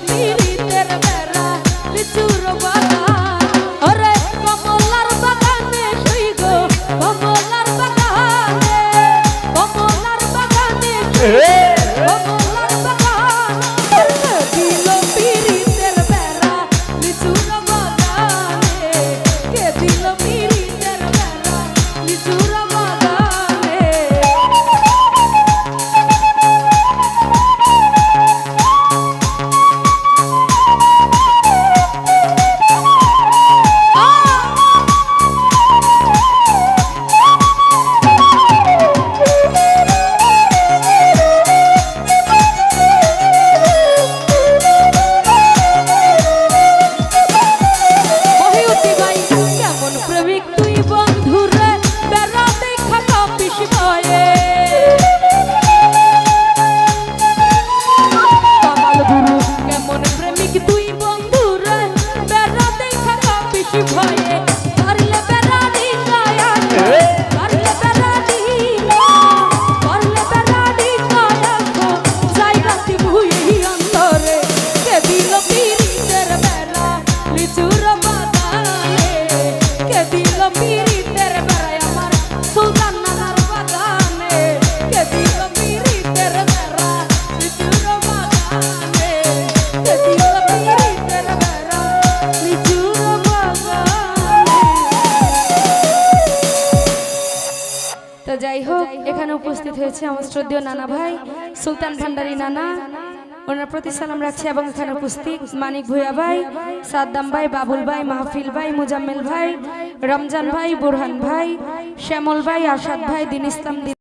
Mi capire terra terra, le giuro guarda. খুশি ভয়ে এখানে উপস্থিত হয়েছে আমার শ্রদ্ধেয় নানা ভাই, সুলতান ভান্ডারি নানা। ওনার প্রতি সালাম রাখছি এবং এখানে উপস্থিত মানিক ভুয়া ভাই, সাদ্দাম ভাই, বাবুল ভাই, মাহফিল ভাই, মুজাম্মেল ভাই, রমজান ভাই, বোরহান ভাই, শ্যামল ভাই আসাদ ভাই, দিন ইসলাম